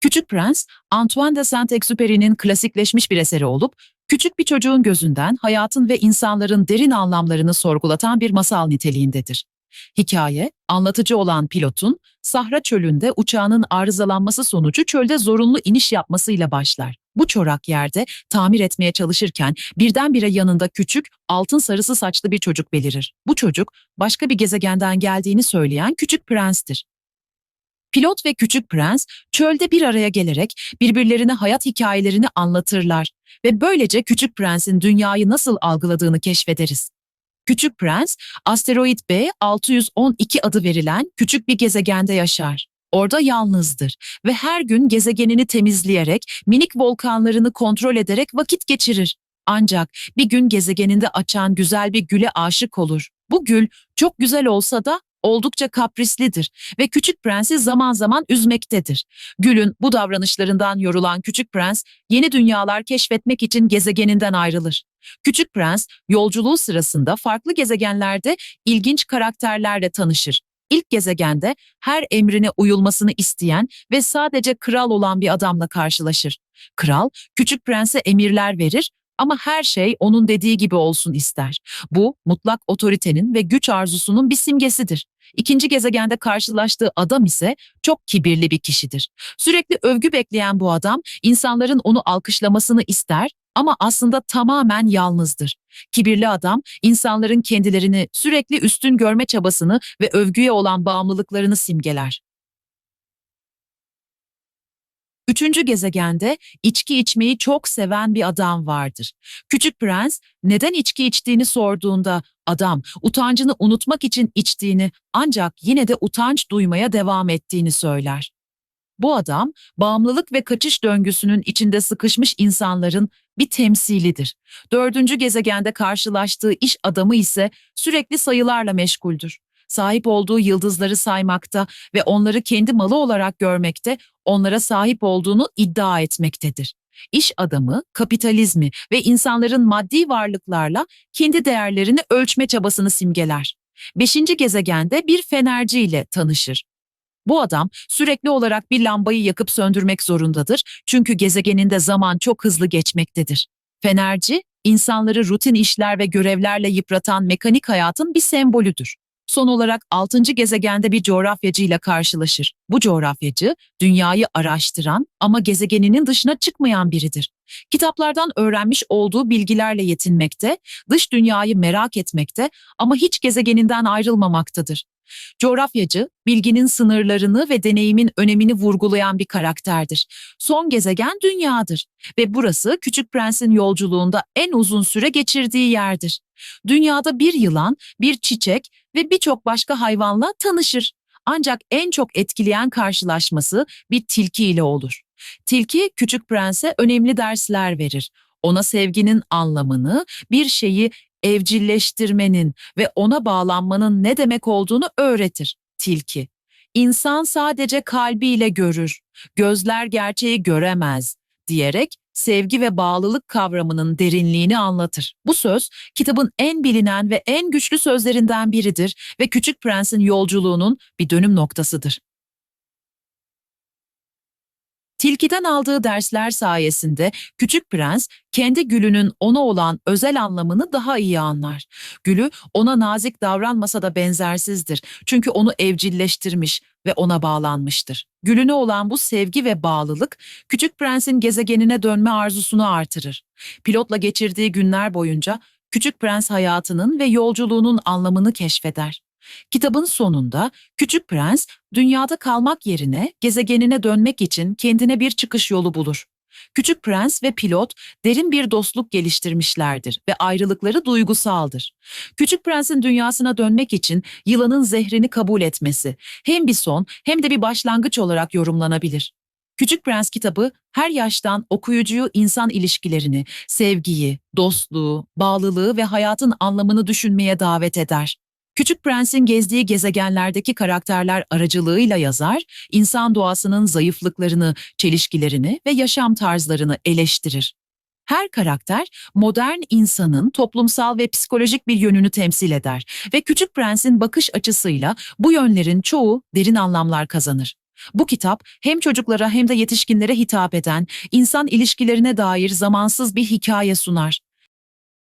Küçük Prens, Antoine de Saint-Exupéry'nin klasikleşmiş bir eseri olup, küçük bir çocuğun gözünden hayatın ve insanların derin anlamlarını sorgulatan bir masal niteliğindedir. Hikaye, anlatıcı olan pilotun, Sahra çölünde uçağının arızalanması sonucu çölde zorunlu iniş yapmasıyla başlar. Bu çorak yerde tamir etmeye çalışırken birdenbire yanında küçük, altın sarısı saçlı bir çocuk belirir. Bu çocuk, başka bir gezegenden geldiğini söyleyen küçük prenstir. Pilot ve küçük prens çölde bir araya gelerek birbirlerine hayat hikayelerini anlatırlar ve böylece küçük prensin dünyayı nasıl algıladığını keşfederiz. Küçük prens, asteroid B 612 adı verilen küçük bir gezegende yaşar. Orada yalnızdır ve her gün gezegenini temizleyerek, minik volkanlarını kontrol ederek vakit geçirir. Ancak bir gün gezegeninde açan güzel bir güle aşık olur. Bu gül çok güzel olsa da oldukça kaprislidir ve küçük prensi zaman zaman üzmektedir. Gül'ün bu davranışlarından yorulan küçük prens yeni dünyalar keşfetmek için gezegeninden ayrılır. Küçük prens yolculuğu sırasında farklı gezegenlerde ilginç karakterlerle tanışır. İlk gezegende her emrine uyulmasını isteyen ve sadece kral olan bir adamla karşılaşır. Kral küçük prense emirler verir ama her şey onun dediği gibi olsun ister. Bu mutlak otoritenin ve güç arzusunun bir simgesidir. İkinci gezegende karşılaştığı adam ise çok kibirli bir kişidir. Sürekli övgü bekleyen bu adam insanların onu alkışlamasını ister ama aslında tamamen yalnızdır. Kibirli adam insanların kendilerini sürekli üstün görme çabasını ve övgüye olan bağımlılıklarını simgeler. Üçüncü gezegende içki içmeyi çok seven bir adam vardır. Küçük prens neden içki içtiğini sorduğunda adam utancını unutmak için içtiğini ancak yine de utanç duymaya devam ettiğini söyler. Bu adam bağımlılık ve kaçış döngüsünün içinde sıkışmış insanların bir temsilidir. Dördüncü gezegende karşılaştığı iş adamı ise sürekli sayılarla meşguldür. Sahip olduğu yıldızları saymakta ve onları kendi malı olarak görmekte, onlara sahip olduğunu iddia etmektedir. İş adamı kapitalizmi ve insanların maddi varlıklarla kendi değerlerini ölçme çabasını simgeler. Beşinci gezegende bir fenerci ile tanışır. Bu adam sürekli olarak bir lambayı yakıp söndürmek zorundadır çünkü gezegeninde zaman çok hızlı geçmektedir. Fenerci, insanları rutin işler ve görevlerle yıpratan mekanik hayatın bir sembolüdür. Son olarak 6. gezegende bir coğrafyacıyla karşılaşır. Bu coğrafyacı dünyayı araştıran ama gezegeninin dışına çıkmayan biridir. Kitaplardan öğrenmiş olduğu bilgilerle yetinmekte, dış dünyayı merak etmekte ama hiç gezegeninden ayrılmamaktadır. Coğrafyacı, bilginin sınırlarını ve deneyimin önemini vurgulayan bir karakterdir. Son gezegen dünyadır ve burası Küçük Prens'in yolculuğunda en uzun süre geçirdiği yerdir. Dünyada bir yılan, bir çiçek ve birçok başka hayvanla tanışır. Ancak en çok etkileyen karşılaşması bir tilki ile olur. Tilki Küçük Prens'e önemli dersler verir. Ona sevginin anlamını, bir şeyi evcilleştirmenin ve ona bağlanmanın ne demek olduğunu öğretir tilki. İnsan sadece kalbiyle görür, gözler gerçeği göremez diyerek sevgi ve bağlılık kavramının derinliğini anlatır. Bu söz kitabın en bilinen ve en güçlü sözlerinden biridir ve Küçük Prens'in yolculuğunun bir dönüm noktasıdır. Tilkiden aldığı dersler sayesinde Küçük Prens kendi gülünün ona olan özel anlamını daha iyi anlar. Gülü ona nazik davranmasa da benzersizdir. Çünkü onu evcilleştirmiş ve ona bağlanmıştır. Gülüne olan bu sevgi ve bağlılık Küçük Prens'in gezegenine dönme arzusunu artırır. Pilotla geçirdiği günler boyunca Küçük Prens hayatının ve yolculuğunun anlamını keşfeder. Kitabın sonunda Küçük Prens dünyada kalmak yerine gezegenine dönmek için kendine bir çıkış yolu bulur. Küçük Prens ve pilot derin bir dostluk geliştirmişlerdir ve ayrılıkları duygusaldır. Küçük Prens'in dünyasına dönmek için yılanın zehrini kabul etmesi hem bir son hem de bir başlangıç olarak yorumlanabilir. Küçük Prens kitabı her yaştan okuyucuyu insan ilişkilerini, sevgiyi, dostluğu, bağlılığı ve hayatın anlamını düşünmeye davet eder. Küçük Prens'in gezdiği gezegenlerdeki karakterler aracılığıyla yazar, insan doğasının zayıflıklarını, çelişkilerini ve yaşam tarzlarını eleştirir. Her karakter modern insanın toplumsal ve psikolojik bir yönünü temsil eder ve Küçük Prens'in bakış açısıyla bu yönlerin çoğu derin anlamlar kazanır. Bu kitap hem çocuklara hem de yetişkinlere hitap eden, insan ilişkilerine dair zamansız bir hikaye sunar.